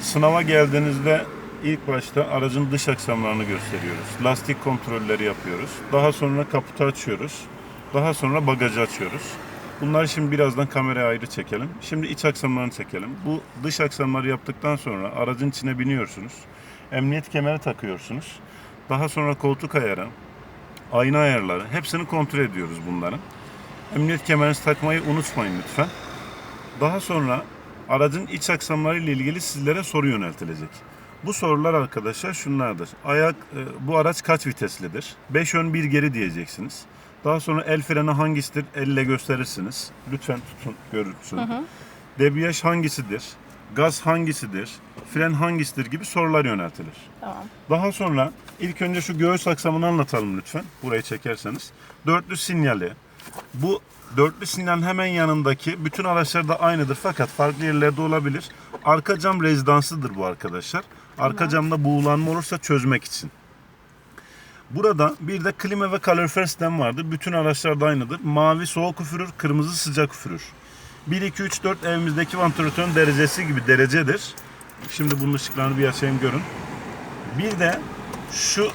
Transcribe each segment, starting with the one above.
Sınava geldiğinizde ilk başta aracın dış aksamlarını gösteriyoruz. Lastik kontrolleri yapıyoruz. Daha sonra kaputu açıyoruz. Daha sonra bagajı açıyoruz. Bunları şimdi birazdan kameraya ayrı çekelim. Şimdi iç aksamlarını çekelim. Bu dış aksamları yaptıktan sonra aracın içine biniyorsunuz. Emniyet kemeri takıyorsunuz. Daha sonra koltuk ayarı, ayna ayarları hepsini kontrol ediyoruz bunların. Emniyet kemerinizi takmayı unutmayın lütfen. Daha sonra aracın iç aksamları ile ilgili sizlere soru yöneltilecek. Bu sorular arkadaşlar şunlardır. Ayak e, bu araç kaç viteslidir? 5 ön 1 geri diyeceksiniz. Daha sonra el freni hangisidir? Elle gösterirsiniz. Lütfen tutun görürsün. Debriyaj hangisidir? Gaz hangisidir? Fren hangisidir gibi sorular yöneltilir. Tamam. Daha sonra ilk önce şu göğüs aksamını anlatalım lütfen. Burayı çekerseniz. Dörtlü sinyali. Bu dörtlü sinyalin hemen yanındaki bütün araçlarda aynıdır fakat farklı yerlerde olabilir. Arka cam rezidansıdır bu arkadaşlar. Arka camda buğulanma olursa çözmek için. Burada bir de klima ve kalorifer sistem vardır. Bütün araçlarda aynıdır. Mavi soğuk üfürür, kırmızı sıcak üfürür. 1, 2, 3, 4 evimizdeki vantilatörün derecesi gibi derecedir. Şimdi bunun ışıklarını bir açayım görün. Bir de şu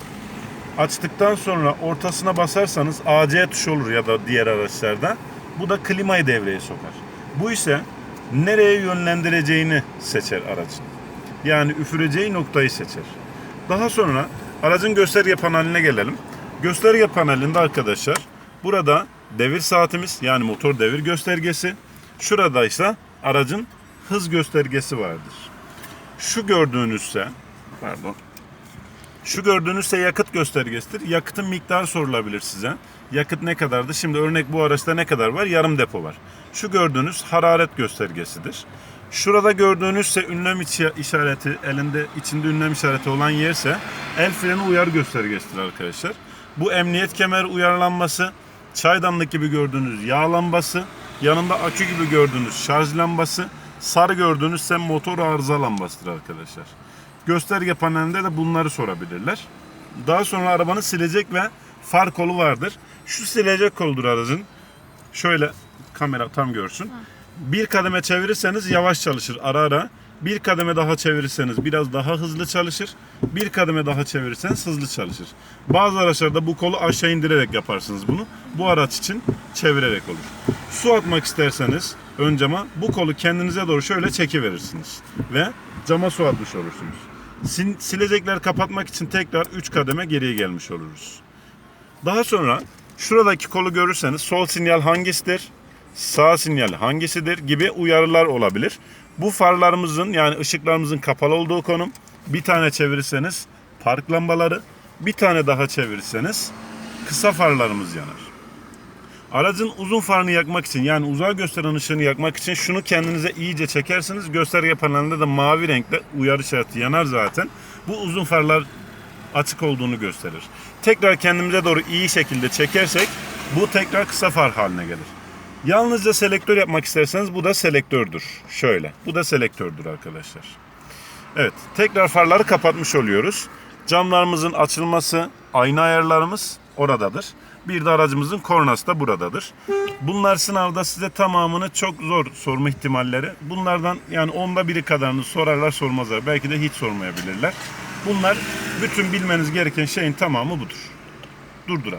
açtıktan sonra ortasına basarsanız AC tuşu olur ya da diğer araçlarda. Bu da klimayı devreye sokar. Bu ise nereye yönlendireceğini seçer aracın. Yani üfüreceği noktayı seçer. Daha sonra aracın gösterge paneline gelelim. Gösterge panelinde arkadaşlar burada devir saatimiz yani motor devir göstergesi. Şurada ise aracın hız göstergesi vardır. Şu gördüğünüzse pardon şu gördüğünüzse yakıt göstergesidir. Yakıtın miktarı sorulabilir size. Yakıt ne kadardı? Şimdi örnek bu araçta ne kadar var? Yarım depo var. Şu gördüğünüz hararet göstergesidir. Şurada gördüğünüzse ünlem işareti, elinde içinde ünlem işareti olan yerse el freni uyarı göstergesidir arkadaşlar. Bu emniyet kemeri uyarlanması, çaydanlık gibi gördüğünüz yağ lambası, yanında akü gibi gördüğünüz şarj lambası, sarı gördüğünüzse motor arıza lambasıdır arkadaşlar. Gösterge panelinde de bunları sorabilirler. Daha sonra arabanın silecek ve far kolu vardır. Şu silecek koludur aracın. Şöyle kamera tam görsün. Bir kademe çevirirseniz yavaş çalışır ara ara. Bir kademe daha çevirirseniz biraz daha hızlı çalışır. Bir kademe daha çevirirseniz hızlı çalışır. Bazı araçlarda bu kolu aşağı indirerek yaparsınız bunu. Bu araç için çevirerek olur. Su atmak isterseniz ön cama bu kolu kendinize doğru şöyle çekiverirsiniz. Ve cama su atmış olursunuz. Silecekler kapatmak için tekrar 3 kademe geriye gelmiş oluruz. Daha sonra şuradaki kolu görürseniz sol sinyal hangisidir, sağ sinyal hangisidir gibi uyarılar olabilir. Bu farlarımızın yani ışıklarımızın kapalı olduğu konum. Bir tane çevirirseniz park lambaları, bir tane daha çevirirseniz kısa farlarımız yanar. Aracın uzun farını yakmak için yani uzağa gösteren ışığını yakmak için şunu kendinize iyice çekersiniz. Gösterge panelinde de mavi renkte uyarı işareti yanar zaten. Bu uzun farlar açık olduğunu gösterir. Tekrar kendimize doğru iyi şekilde çekersek bu tekrar kısa far haline gelir. Yalnızca selektör yapmak isterseniz bu da selektördür. Şöyle. Bu da selektördür arkadaşlar. Evet. Tekrar farları kapatmış oluyoruz. Camlarımızın açılması, ayna ayarlarımız oradadır. Bir de aracımızın kornası da buradadır. Bunlar sınavda size tamamını çok zor sorma ihtimalleri. Bunlardan yani onda biri kadarını sorarlar sormazlar. Belki de hiç sormayabilirler. Bunlar bütün bilmeniz gereken şeyin tamamı budur. Durduralım.